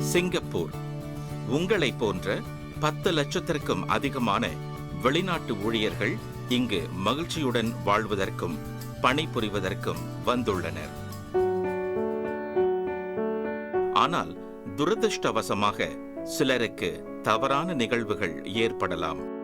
Singapore. உங்களைப் போன்ற பத்து லட்சத்திற்கும் அதிகமான வெளிநாட்டு ஊழியர்கள் இங்கு மகிழ்ச்சியுடன் வாழ்வதற்கும் பணிபுரிவதற்கும் வந்துள்ளனர். ஆனால் துரதிருஷ்டவசமாக சிலருக்கு தவறான நிகழ்வுகள் ஏற்படலாம்.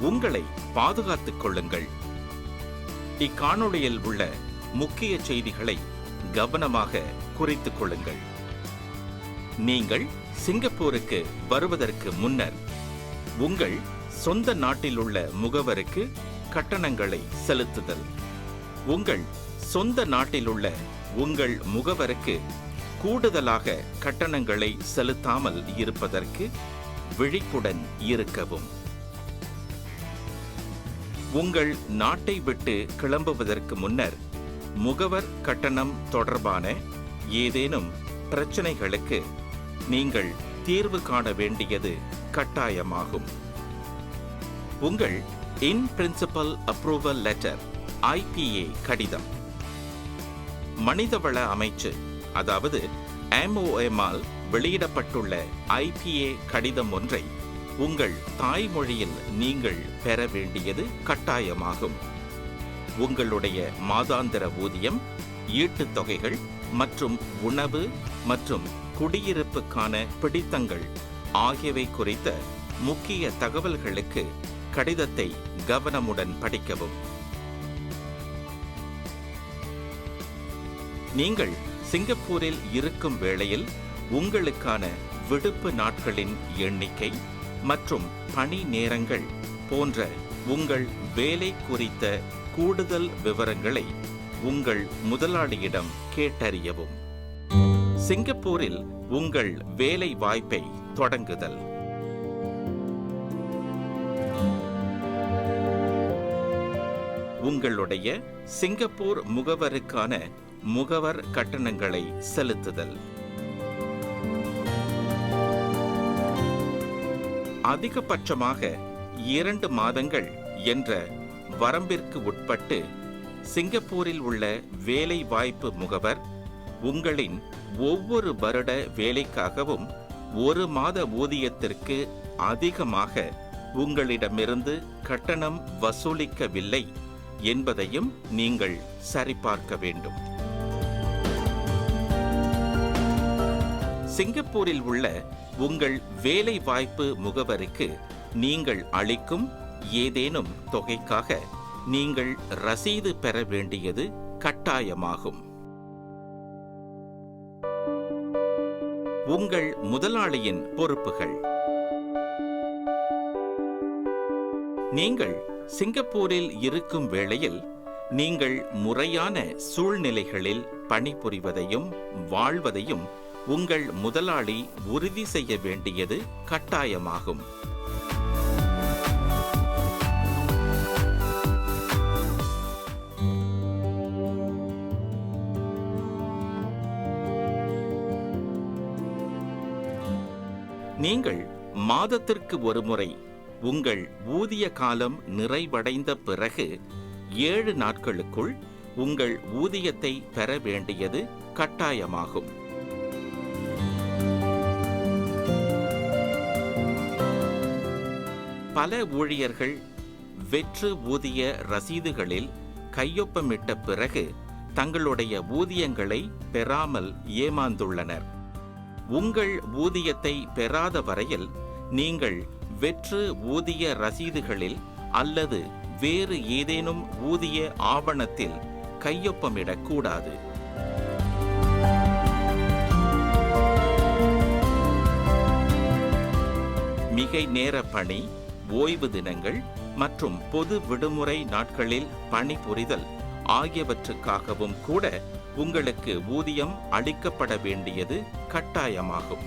உங்களை பாதுகாத்துக் கொள்ளுங்கள். இக்காணொளியில் உள்ள முக்கிய செய்திகளை கவனமாக குறித்துக் கொள்ளுங்கள். நீங்கள் சிங்கப்பூருக்கு வருவதற்கு முன்னர் உங்கள் சொந்த நாட்டில் உள்ள முகவருக்கு கட்டணங்களை செலுத்துதல். உங்கள் சொந்த நாட்டில் உள்ள உங்கள் முகவருக்கு கூடுதலாக கட்டணங்களை செலுத்தாமல் இருப்பதற்கு விழிப்புடன் இருக்கவும். உங்கள் நாட்டை விட்டு கிளம்புவதற்கு முன்னர் முகவர் கட்டணம் தொடர்பான ஏதேனும் பிரச்சனைகளுக்கு நீங்கள் தீர்வு காண வேண்டியது கட்டாயமாகும். உங்கள் இன் பிரின்சிபல் அப்ரூவல் லெட்டர் ஐபிஏ கடிதம். மனிதவள அமைச்சு அதாவது MOM-ஆல் வெளியிடப்பட்டுள்ள ஐபிஏ கடிதம் ஒன்றை உங்கள் தாய்மொழியில் நீங்கள் பெற வேண்டியது கட்டாயமாகும். உங்களுடைய மாதாந்திர ஊதியம் ஈட்டுத் தொகைகள் மற்றும் உணவு மற்றும் குடியிருப்புக்கான பிடித்தங்கள் ஆகியவை குறித்த முக்கிய தகவல்களுக்கு கடிதத்தை கவனமுடன் படிக்கவும். நீங்கள் சிங்கப்பூரில் இருக்கும் வேளையில் உங்களுக்கான விடுப்பு நாட்களின் எண்ணிக்கை மற்றும் பணி நேரங்கள் போன்ற உங்கள் வேலை குறித்த கூடுதல் விவரங்களை உங்கள் முதலாளியிடம் கேட்டறியவும். சிங்கப்பூரில் உங்கள் வேலை வாய்ப்பை தொடங்குதல். உங்களுடைய சிங்கப்பூர் முகவருக்கான முகவர் கட்டணங்களை செலுத்துதல். அதிகபட்சமாக இரண்டு மாதங்கள் என்ற வரம்பிற்கு உட்பட்டு சிங்கப்பூரில் உள்ள வேலை வாய்ப்பு முகவர் உங்களின் ஒவ்வொரு வருட வேலைக்காகவும் ஒரு மாத ஊதியத்திற்கு அதிகமாக உங்களிடமிருந்து கட்டணம் வசூலிக்கவில்லை என்பதையும் நீங்கள் சரிபார்க்க வேண்டும். சிங்கப்பூரில் உள்ள உங்கள் வேலை வாய்ப்பு முகவருக்கு நீங்கள் அளிக்கும் ஏதேனும் தொகைக்காக நீங்கள் ரசீது பெற வேண்டியது கட்டாயமாகும். உங்கள் முதலாளியின் பொறுப்புகள். நீங்கள் சிங்கப்பூரில் இருக்கும் வேளையில் நீங்கள் முறையான சூழ்நிலைகளில் பணிபுரிவதையும் வாழ்வதையும் உங்கள் முதலாளி உறுதி செய்ய வேண்டியது கட்டாயமாகும். நீங்கள் மாதத்திற்கு ஒருமுறை உங்கள் ஊதிய காலம் நிறைவடைந்த பிறகு ஏழு நாட்களுக்குள் உங்கள் ஊதியத்தை பெற வேண்டியது கட்டாயமாகும். பல ஊழியர்கள் வெற்று ஊதிய ரசீதுகளில் கையொப்பமிட்ட பிறகு தங்களுடைய ஊதியங்களை பெறாமல் ஏமாந்துள்ளனர். உங்கள் ஊதியத்தை பெறாத வரையில் நீங்கள் வெற்று ஊதிய ரசீதுகளில் அல்லது வேறு ஏதேனும் ஊதிய ஆவணத்தில் கையொப்பமிடக்கூடாது மிகை நேர பணி ஓய்வு தினங்கள் மற்றும் பொது விடுமுறை நாட்களில் பணிபுரிதல் ஆகியவற்றுக்காகவும் கூட உங்களுக்கு ஊதியம் அளிக்கப்பட வேண்டியது கட்டாயமாகும்.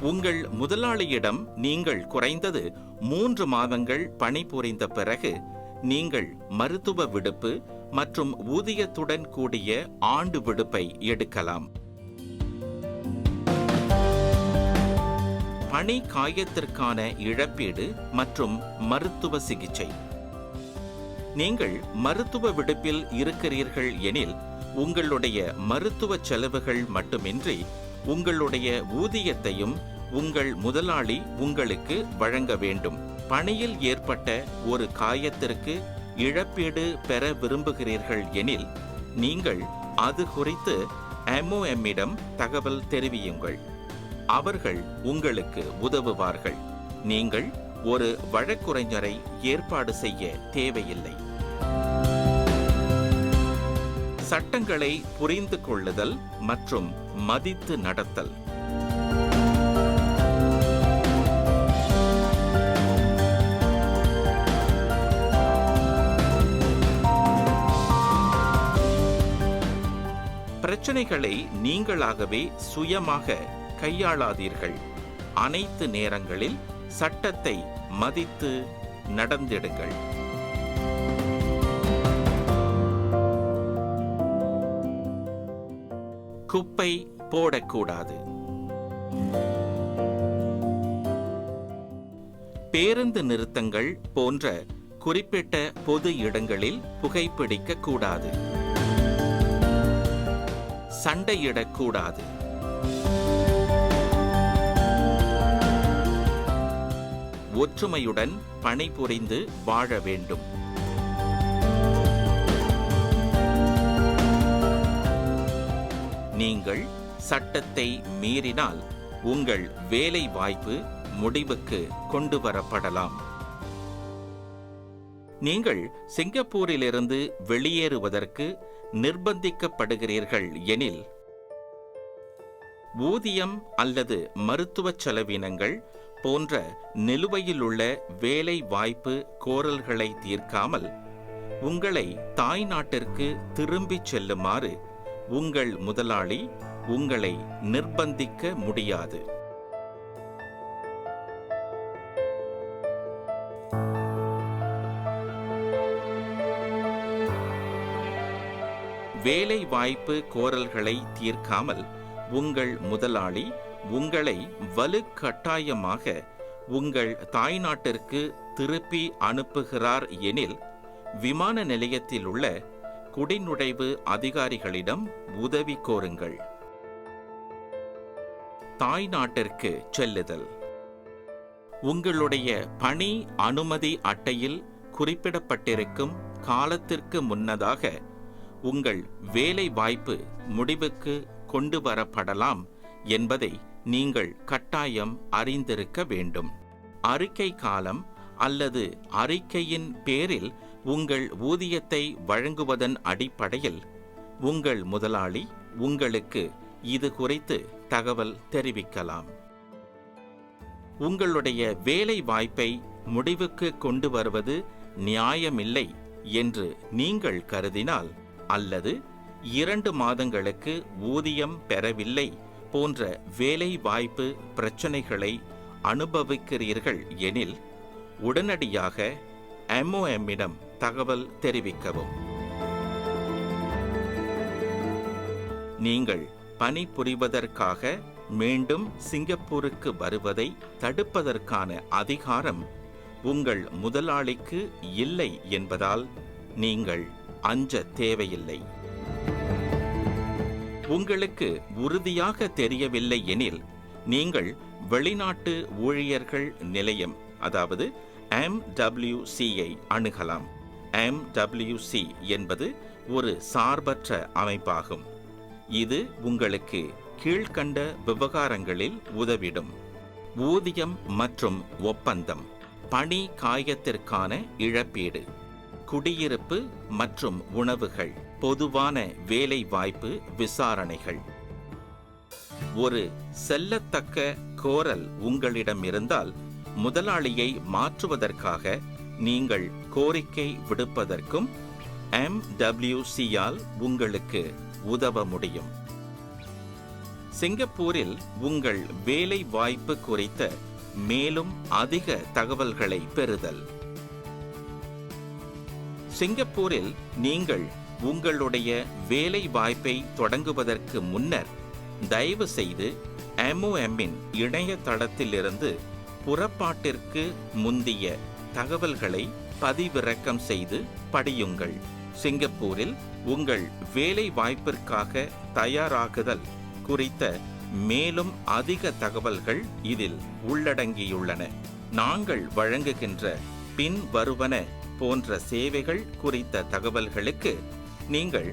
உங்கள் முதலாளியிடம் நீங்கள் குறைந்தது மூன்று மாதங்கள் பணிபுரிந்த பிறகு நீங்கள் மருத்துவ விடுப்பு மற்றும் ஊதியத்துடன் கூடிய ஆண்டு விடுப்பை எடுக்கலாம். பணி காயத்திற்கான இழப்பீடு மற்றும் மருத்துவ சிகிச்சை. நீங்கள் மருத்துவ விடுப்பில் இருக்கிறீர்கள் எனில் உங்களுடைய மருத்துவ செலவுகள் மட்டுமின்றி உங்களுடைய ஊதியத்தையும் உங்கள் முதலாளி உங்களுக்கு வழங்க வேண்டும். பணியில் ஏற்பட்ட ஒரு காயத்திற்கு இழப்பீடு பெற விரும்புகிறீர்கள் எனில் நீங்கள் அது குறித்து எம்ஓஎம்மிடம் தகவல் தெரிவியுங்கள். அவர்கள் உங்களுக்கு உதவுவார்கள். நீங்கள் ஒரு வழக்குரைஞரை ஏற்பாடு செய்ய தேவையில்லை. சட்டங்களை புரிந்து கொள்ளுதல் மற்றும் மதித்து நடத்தல். பிரச்சனைகளை நீங்களாகவே சுயமாக கையாளாதீர்கள். அனைத்து நேரங்களில் சட்டத்தை மதித்து நடந்திடுங்கள். குப்பை போடக்கூடாது. பேருந்து நிறுத்தங்கள் போன்ற குறிப்பிட்ட பொது இடங்களில் புகைப்பிடிக்க கூடாது சண்டையிடக்கூடாது. ஒற்றுமையுடன் பணிபுரிந்து வாழ வேண்டும். நீங்கள் சட்டத்தை மீறினால் உங்கள் வேலை வாய்ப்பு முடிவுக்கு கொண்டு வரப்படலாம் நீங்கள் சிங்கப்பூரிலிருந்து வெளியேறுவதற்கு நிர்பந்திக்கப்படுகிறீர்கள் எனில் ஊதியம் அல்லது மருத்துவ செலவினங்கள் போன்ற நிலுவையில் உள்ள வேலை வாய்ப்பு கோரல்களை தீர்க்காமல் உங்களை தாய் நாட்டிற்கு திரும்பிச் செல்லுமாறு உங்கள் முதலாளி உங்களை நிர்பந்திக்க முடியாது. வேலை வாய்ப்பு கோரல்களை தீர்க்காமல் உங்கள் முதலாளி உங்களை வலுக்கட்டாயமாக உங்கள் தாய்நாட்டிற்கு திருப்பி அனுப்புகிறார் எனில் விமான நிலையத்தில் உள்ள குடிநுழைவு அதிகாரிகளிடம் உதவி கோருங்கள். தாய்நாட்டிற்கு செல்லுதல். உங்களுடைய பணி அனுமதி அட்டையில் குறிப்பிடப்பட்டிருக்கும் காலத்திற்கு முன்னதாக உங்கள் வேலை வாய்ப்பு முடிவுக்கு கொண்டு வரப்படலாம் என்பதை நீங்கள் கட்டாயம் அறிந்திருக்க வேண்டும். அறிக்கை காலம் அல்லது அறிக்கையின் பேரில் உங்கள் ஊதியத்தை வழங்குவதன் அடிப்படையில் உங்கள் முதலாளி உங்களுக்கு இது குறித்து தகவல் தெரிவிக்கலாம். உங்களுடைய வேலை வாய்ப்பை முடிவுக்கு கொண்டு வருவது நியாயமில்லை என்று நீங்கள் கருதினால் அல்லது இரண்டு மாதங்களுக்கு ஊதியம் பெறவில்லை போன்ற வேலை வாய்ப்பு பிரச்சனைகளை அனுபவிக்கிறீர்கள் எனில் உடனடியாக எம்ஓஎம்மிடம் தகவல் தெரிவிக்கவும். நீங்கள் பணிபுரிவதற்காக மீண்டும் சிங்கப்பூருக்கு வருவதை தடுப்பதற்கான அதிகாரம் உங்கள் முதலாளிக்கு இல்லை என்பதால் நீங்கள் அஞ்ச தேவையில்லை. உங்களுக்கு உறுதியாக தெரியவில்லை எனில் நீங்கள் வெளிநாட்டு ஊழியர்கள் நிலையம் அதாவது எம்டபிள்யூசியை அணுகலாம். எம்டபிள்யூசி என்பது ஒரு சார்பற்ற அமைப்பாகும். இது உங்களுக்கு கீழ்க்கண்ட விவகாரங்களில் உதவிடும். ஊதியம் மற்றும் ஒப்பந்தம் பணி காயத்திற்கான இழப்பீடு குடியிருப்பு மற்றும் உணவுகள் பொதுவான வேலை வாய்ப்பு விசாரணைகள். ஒரு செல்லத்தக்க கோரல் உங்களிடம் இருந்தால் முதலாளியை மாற்றுவதற்காக நீங்கள் கோரிக்கை விடுப்பதற்கும் எம்டபிள்யூசியால் உங்களுக்கு உதவ முடியும். சிங்கப்பூரில் உங்கள் வேலை வாய்ப்பு குறித்த மேலும் அதிக தகவல்களை பெறுதல். சிங்கப்பூரில் நீங்கள் உங்களுடைய வேலை வாய்ப்பை தொடங்குவதற்கு முன்னர் தயவு செய்து எம்ஓஎம்மின் இணையதளத்திலிருந்து புறப்பாட்டிற்கு முந்திய தகவல்களை பதிவிறக்கம் செய்து படியுங்கள். சிங்கப்பூரில் உங்கள் வேலை வாய்ப்பிற்காக தயாராகுதல் குறித்த மேலும் அதிக தகவல்கள் இதில் உள்ளடங்கியுள்ளன. நாங்கள் வழங்குகின்ற பின்வருவன போன்ற சேவைகள் குறித்த தகவல்களுக்கு நீங்கள்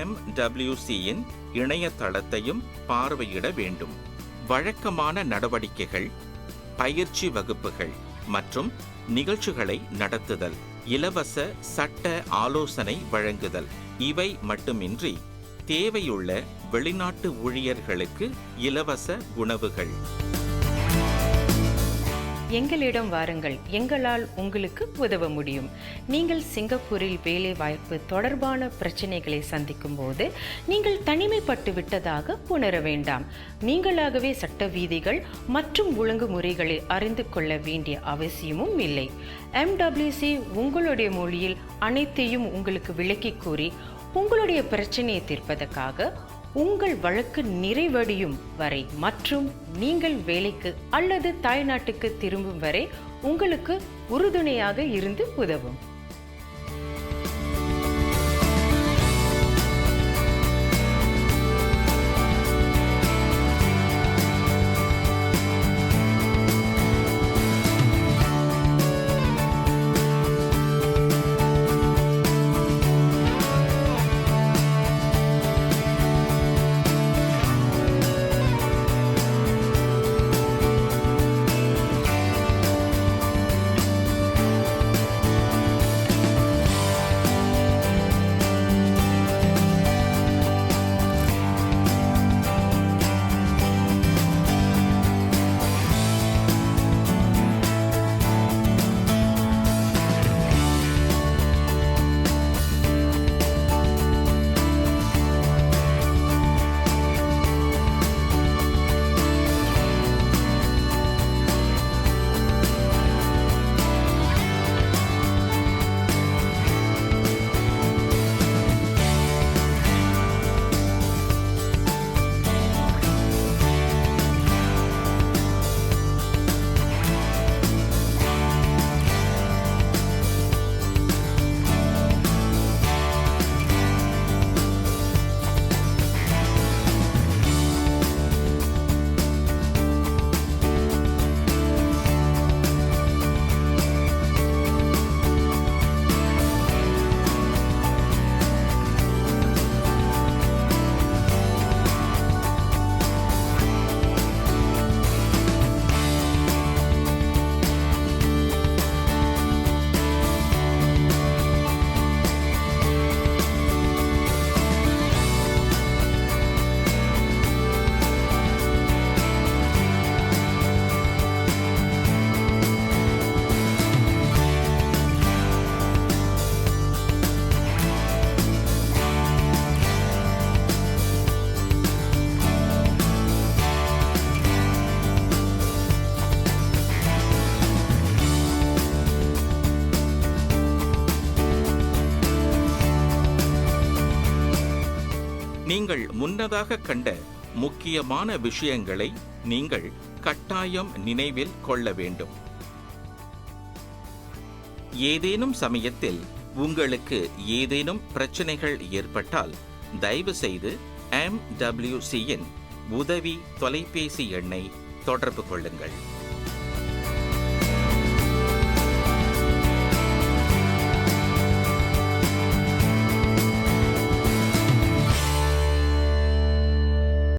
எம்டபிள்யூசியின் இணையதளத்தையும் பார்வையிட வேண்டும். வழக்கமான நடவடிக்கைகள் பயிற்சி வகுப்புகள் மற்றும் நிகழ்ச்சிகளை நடத்துதல் இலவச சட்ட ஆலோசனை வழங்குதல் இவை மட்டுமின்றி தேவையுள்ள வெளிநாட்டு ஊழியர்களுக்கு இலவச உணவுகள். எங்களிடம் வாருங்கள். எங்களால் உங்களுக்கு உதவ முடியும். நீங்கள் சிங்கப்பூரில் வேலை வாய்ப்பு தொடர்பான பிரச்சனைகளை சந்திக்கும் போது நீங்கள் தனிமைப்பட்டு விட்டதாக உணர வேண்டாம். நீங்களாகவே சட்ட வீதிகள் மற்றும் ஒழுங்குமுறைகளை அறிந்து கொள்ள வேண்டிய அவசியமும் இல்லை. எம்டபிள்யூசி உங்களுடைய மொழியில் அனைத்தையும் உங்களுக்கு விளக்கி கூறி உங்களுடைய பிரச்சனையை தீர்ப்பதற்காக உங்கள் வழக்கு நிறைவடையும் வரை மற்றும் நீங்கள் வேலைக்கு அல்லது தாய்நாட்டுக்கு திரும்பும் வரை உங்களுக்கு உறுதுணையாக இருந்து உதவும். முன்னதாக கண்ட முக்கியமான விஷயங்களை நீங்கள் கட்டாயம் நினைவில் கொள்ள வேண்டும். ஏதேனும் சமயத்தில் உங்களுக்கு ஏதேனும் பிரச்சனைகள் ஏற்பட்டால் தயவு செய்து எம்டபிள்யூசியின் உதவி தொலைபேசி எண்ணை தொடர்பு கொள்ளுங்கள்.